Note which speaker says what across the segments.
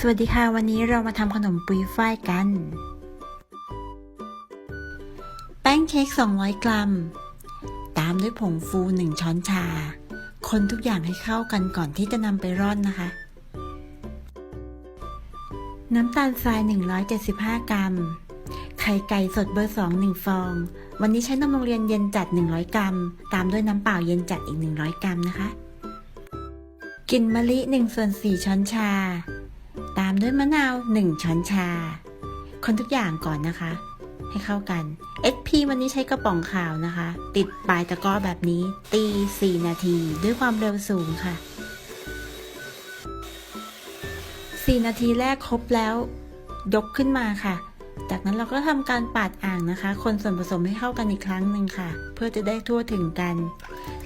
Speaker 1: สวัสดีค่ะ วันนี้เรามาทำขนมปุยฝ้ายกัน แป้งเค้ก 200 กรัม ตามด้วยผงฟู 1 ช้อนชา คนทุกอย่างให้เข้ากันก่อนที่จะนำไปร่อนนะคะ น้ำตาลทราย 175 กรัม ไข่ไก่สดเบอร์ 2 1 ฟอง วันนี้ใช้นมโรงเรียนเย็นจัด 100 กรัม ตามด้วยน้ำเปล่าเย็นจัดอีก 100 กรัมนะคะกลิ่นมะลิ1ส่วน4ช้อนชา ตามด้วยมะนาว 1 ช้อนชา คนทุกอย่างก่อนนะคะ ให้เข้ากัน SP วันนี้ใช้กระป๋องขาวนะคะ ติดปลายตะกร้อแบบนี้ ตี 4 นาทีด้วยความเร็วสูงค่ะ 4 นาทีแรกครบแล้ว ยกขึ้นมาค่ะ จากนั้นเราก็ทำการปาดอ่างนะคะ คนส่วนผสมให้เข้ากันอีกครั้งหนึ่งค่ะ เพื่อจะได้ทั่วถึงกัน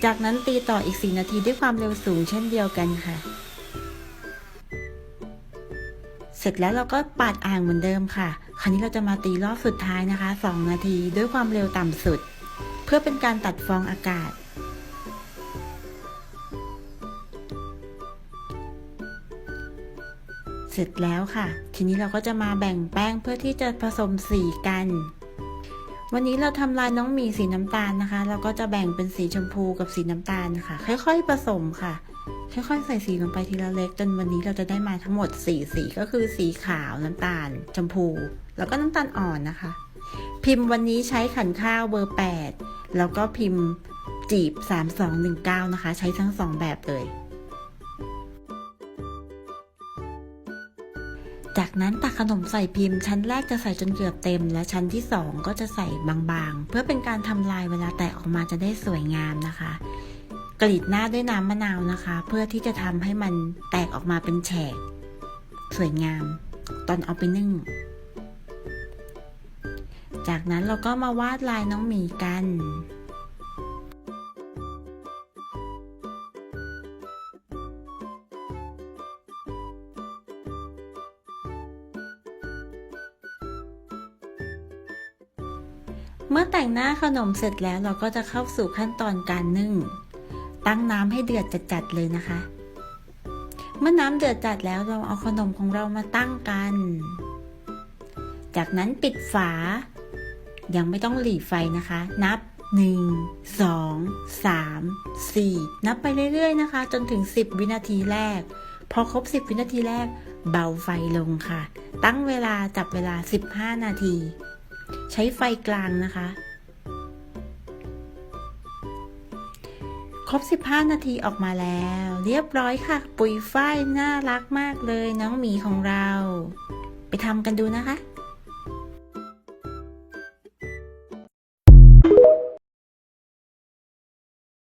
Speaker 1: จากนั้นตีต่ออีก 4 นาทีด้วยความเร็วสูงเช่นเดียวกันค่ะ เสร็จแล้วเราก็ปาดอ่างเหมือนเดิมค่ะ คราวนี้เราจะมาตีรอบสุดท้ายนะคะ 2 นาทีด้วยความเร็วต่ำสุด เพื่อเป็นการตัดฟองอากาศ เสร็จแล้วค่ะ ทีนี้เราก็จะมาแบ่งแป้งเพื่อที่จะผสมสีกัน วันนี้เราทำลายน้องหมีสีน้ำตาลนะคะ เราก็จะแบ่งเป็นสีชมพูกับสีน้ำตาลค่ะ ค่อย ๆ ผสมค่ะ ค่อยๆใส่สีลงไปทีละเล็ก จนวันนี้เราจะได้มาทั้งหมดสีสีก็คือสีขาวน้ำตาลชมพู แล้วก็น้ำตาลอ่อนนะคะ พิมพ์วันนี้ใช้ขันข้าวเบอร์ 8 แล้วก็พิมพ์จีบ 3219 นะคะ ใช้ทั้งสองแบบเลย จากนั้นตักขนมใส่พิมพ์ ชั้นแรกจะใส่จนเกือบเต็ม และชั้นที่ 2 ก็จะใส่บางๆ เพื่อเป็นการทำลายเวลาแตกออกมาจะได้สวยงามนะคะ กรีดหน้าด้วยน้ำมะนาวนะคะ เพื่อที่จะทำให้มันแตกออกมาเป็นแฉก สวยงาม ตอนเอาไปนึ่ง จากนั้นเราก็มาวาดลายน้องหมีกันเมื่อแต่งหน้าขนมเสร็จแล้วเราก็จะเข้าสู่ขั้นตอนการนึ่ง ตั้งน้ำให้เดือดจัดๆเลยนะคะ เมื่อน้ำเดือดจัดแล้วเราเอาขนมของเรามาตั้งกัน จากนั้นปิดฝา ยังไม่ต้องหลีไฟนะคะ นับ 1 2 3 4 นับไปเรื่อยๆนะคะ จนถึง 10 วินาทีแรก พอครบ 10 วินาทีแรก เบาไฟลงค่ะ ตั้งเวลาจับเวลา 15 นาที ใช้ไฟกลางนะคะ ครบ 15 นาทีออกมาแล้ว เรียบร้อยค่ะ ปุ๋ยฝ้ายน่ารักมากเลยน้องหมีของเรา ไปทำกันดูนะคะ